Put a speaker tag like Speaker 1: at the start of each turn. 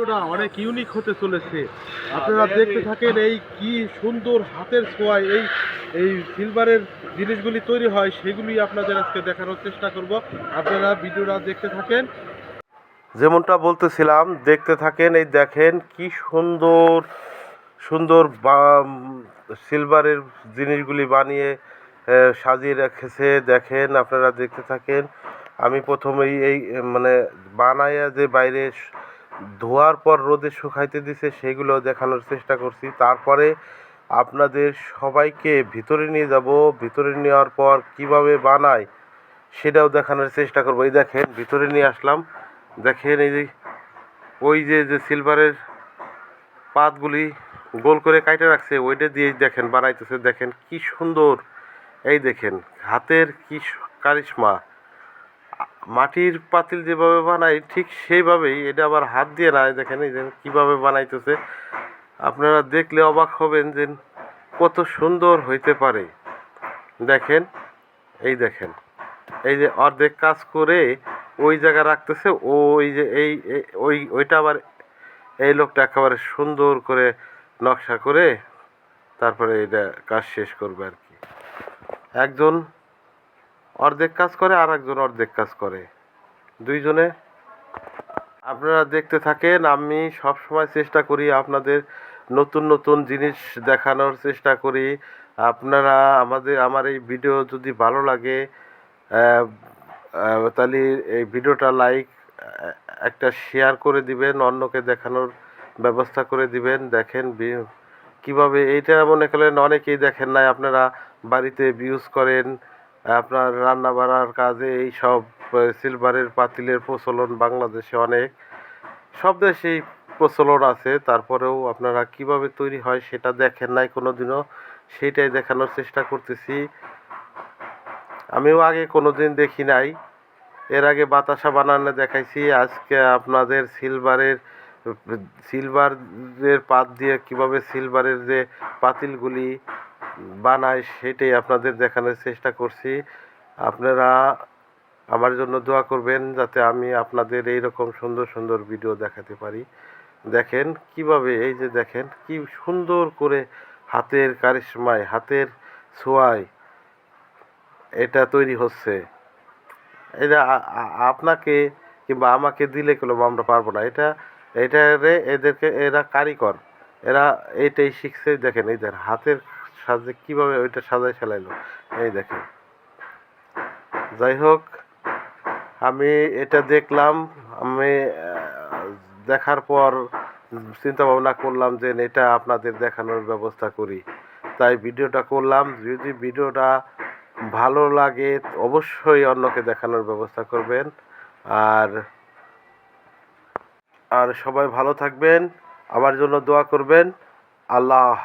Speaker 1: ভিডিওটা অনেক ইউনিক হতে চলেছে। আপনারা দেখতে থাকেন এই কি সুন্দর হাতের ছোঁয়ায় এই এই সিলভারের জিনিসগুলি তৈরি হয়, সেগুলি আপনাদের আজকে দেখানোর চেষ্টা করব। আপনারা ভিডিওটা দেখতে থাকেন। যেমনটা বলতেছিলাম, দেখতে থাকেন, এই দেখেন কি সুন্দর সুন্দর সিলভারের জিনিসগুলি বানিয়ে সাজিয়ে রেখেছে। দেখেন, আপনারা দেখতে থাকেন, আমি প্রথমেই এই মানে বানাইয়া যে বাইরে ধোয়ার পর রোদে শুকাইতে দিছে, সেগুলো দেখানোর চেষ্টা করছি। তারপরে আপনাদের সবাইকে ভিতরে নিয়ে যাব। ভিতরে নেওয়ার পর কীভাবে বানায় সেটাও দেখানোর চেষ্টা করব। এই দেখেন, ভিতরে নিয়ে আসলাম। দেখেন এই যে, ওই যে যে সিলভারের পাতগুলি গোল করে কাইটে রাখছে, ওইটা দিয়ে দেখেন, বানাইতেছে। দেখেন কি সুন্দর। এই দেখেন, হাতের কি কারিশমা। মাটির পাতিল যেভাবে বানাই, ঠিক সেইভাবেই এটা আবার হাত দিয়ে না দেখেন, এই যে কীভাবে বানাইতেছে। আপনারা দেখলে অবাক হবেন যে কত সুন্দর হইতে পারে। দেখেন, এই দেখেন, এই যে অর্ধেক কাজ করে ওই জায়গা রাখতেছে, ওই যে এই- ওই, ওইটা আবার এই লোকটা একেবারে সুন্দর করে নকশা করে তারপরে এটা কাজ শেষ করবে আর কি। একজন অর্ধেক কাজ করে আর একজন অর্ধেক কাজ করে। দুইজনে আপনারা দেখতে থাকেন, আমি সব সময় চেষ্টা করি আপনাদের নতুন নতুন জিনিস দেখানোর চেষ্টা করি। আপনারা আমাদের, আমার এই ভিডিও যদি ভালো লাগে তাহলে এই ভিডিওটা লাইক একটা শেয়ার করে দিবেন, অন্যকে দেখানোর ব্যবস্থা করে দিবেন। দেখেন কীভাবে এইটা মনে করেন অনেকেই দেখেন নাই, আপনারা বাড়িতে ইউজ করেন। আপনার রান্না বাড়ার কাজে এই সব সিলভারের পাতিলের প্রচলন বাংলাদেশে অনেক। সব দেশেই প্রচলন আছে, তারপরেও আপনারা কীভাবে তৈরি হয় সেটা দেখেন নাই কোনো দিনও সেইটাই দেখানোর চেষ্টা করতেছি। আমিও আগে কোনো দিন দেখি নাই। এর আগে বাতাসা বানানো দেখাইছি, আজকে আপনাদের সিলভারের সিলভারের পাত দিয়ে কীভাবে সিলভারের যে পাতিলগুলি বানায় সেটাই আপনাদের দেখানোর চেষ্টা করছি। আপনারা আমার জন্য দোয়া করবেন যাতে আমি আপনাদের এই রকম সুন্দর সুন্দর ভিডিও দেখাতে পারি। দেখেন কীভাবে এই যে দেখেন কি সুন্দর করে হাতের কারিশমায়, হাতের ছোঁয়ায় এটা তৈরি হচ্ছে। এটা আপনাকে কিংবা আমাকে দিলে কোনো আমরা পারব না। এটা, এটারে এদেরকে, এরা কারিগর, এরা এইটাই শিখছে। দেখেন দেখেন হাতের সাজে, কীভাবে ওইটা সাজায় ফেলাইলো? এই দেখেন। যাই হোক, আমি এটা দেখলাম, আমি দেখার পর চিন্তা ভাবনা করলাম যে এটা আপনাদের দেখানোর ব্যবস্থা করি। তাই ভিডিওটা করলাম। যদি ভিডিওটা ভালো লাগে, অবশ্যই অন্যকে দেখানোর ব্যবস্থা করবেন। আর আর সবাই ভালো থাকবেন, আমার জন্য দোয়া করবেন। আল্লাহ